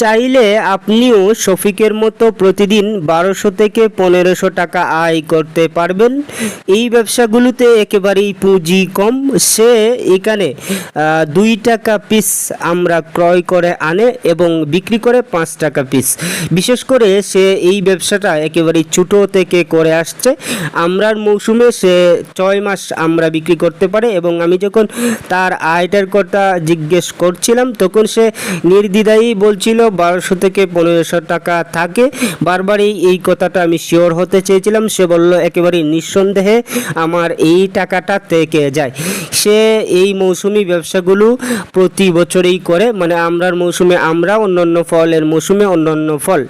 চাইলে আপনিও শফিকের মতো প্রতিদিন বারোশো থেকে পনেরোশো টাকা আয় করতে পারবেন। এই ব্যবসাগুলোতে একেবারেই পুঁজি কম। সে এখানে দুই টাকা পিস আমরা ক্রয় করে আনে এবং বিক্রি করে পাঁচ টাকা পিস বিশেষ করে সে এই ব্যবসাটা একেবারেই ছোটো থেকে করে আসছে। আমরার মৌসুমে সে ছয় মাস আমরা বিক্রি করতে পারে এবং আমি যখন তার আয়টার কথা জিজ্ঞেস করছিলাম, তখন সে নির্দ্বিধায়ই বলছিল বারোশো থেকে পনেরোশো টাকা থাকে। বারবারই এই কথাটা আমি শিওর হতে চেয়েছিলাম। সে বলল, একেবারে নিঃসন্দেহে আমার এই টাকাটা থেকে যায়। সে এই মৌসুমি ব্যবসাগুলো প্রতি বছরেই করে মানে আমরার মৌসুমে আমরা, অন্যান্য ফলের মৌসুমে অন্যান্য ফল।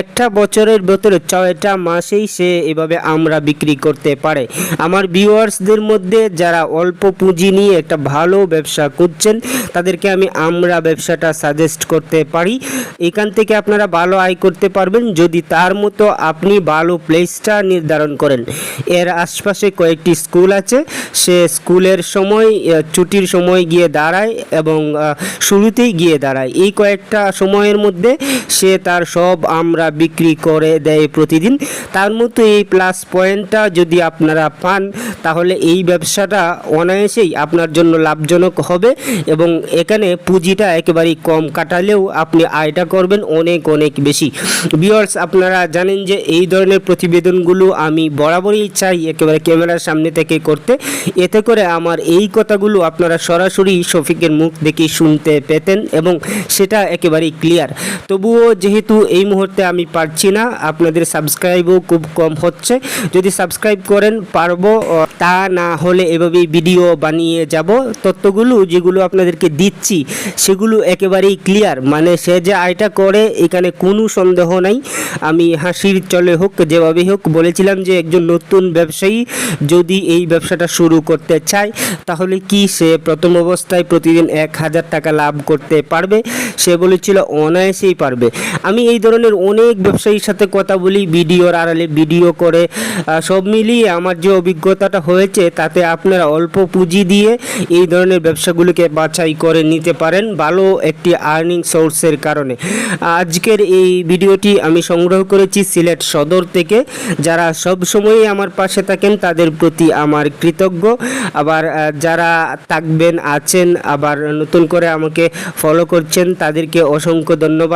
একটা বছরের ভেতরে ছয়টা মাসেই সে এভাবে আমরা বিক্রি করতে পারে। আমার ভিউয়ার্সদের মধ্যে যারা অল্প পুঁজি নিয়ে একটা ভালো ব্যবসা করছেন তাদেরকে আমি আমরা ব্যবসাটা সাজেস্ট করতে পারি। এখান থেকে আপনারা ভালো আয় করতে পারবেন। যদি তার মতো আপনি ভালো প্লেসটা নির্ধারণ করেন। এর আশপাশে কয়েকটি স্কুল আছে। সে স্কুলের সময় ছুটির সময় গিয়ে দাঁড়ায় এবং শুরুতেই গিয়ে দাঁড়ায়। এই কয়েকটা সময়ের মধ্যে সে তার সব আমরা বিক্রি করে দেয় প্রতিদিন। তার মতো এই প্লাস পয়েন্টটা যদি আপনারা পান, তাহলে এই ব্যবসাটা অনায়াসেই আপনার জন্য লাভজনক হবে এবং এখানে পুঁজিটা একেবারেই কম কাটালেও আপনি আয়টা করবেন অনেক অনেক বেশি। বিয়ার্স আপনারা জানেন যে এই ধরনের প্রতিবেদনগুলো আমি বরাবরই চাই একেবারে ক্যামেরার সামনে থেকে করতে। এতে করে আমার এই কথাগুলো আপনারা সরাসরি শফিকের মুখ দেখে শুনতে পেতেন এবং সেটা একেবারেই ক্লিয়ার তবুও যেহেতু এই মুহূর্তে আমি পারছি না, আপনাদের সাবস্ক্রাইবও খুব কম হচ্ছে। যদি সাবস্ক্রাইব করেন, পারব তা না হলে এভাবেই ভিডিও বানিয়ে যাব। তথ্যগুলো যেগুলো আপনাদেরকে দিচ্ছি, সেগুলো একেবারেই ক্লিয়ার মানে সে যে আয়টা করে, এখানে কোনো সন্দেহ নাই। আমি হাসির চলে হোক যেভাবেই হোক, বলেছিলাম যে একজন নতুন ব্যবসায়ী যদি এই ব্যবসাটা শুরু করতে চায়, তাহলে কি সে প্রথম অবস্থায় প্রতিদিন এক হাজার টাকা লাভ করতে পারবে? সে বলেছিল, অনায়াসেই পারবে। আমি এই ধরনের অনেক ব্যবসায়ীর সাথে কথা বলি, ভিডিওর আড়ালে ভিডিও করে সব মিলিয়ে আমার যে অভিজ্ঞতাটা হয়েছে, তাতে আপনারা অল্প পুঁজি দিয়ে এই ধরনের ব্যবসাগুলিকে বাছাই করে নিতে পারেন। ভালো একটি আর্নিং সোর্সের কারণে আজকের এই ভিডিওটি আমি সংগ্রহ করেছি সিলেট সদর থেকে। যারা সব সময়ই আমার পাশে থাকেন, তাদের প্রতি আমার কৃতজ্ঞ। আবার যারা থাকবেন, আছেন, আবার নতুন করে আমাকে ফলো করছেন, তাদেরকে অসংখ্য ধন্যবাদ।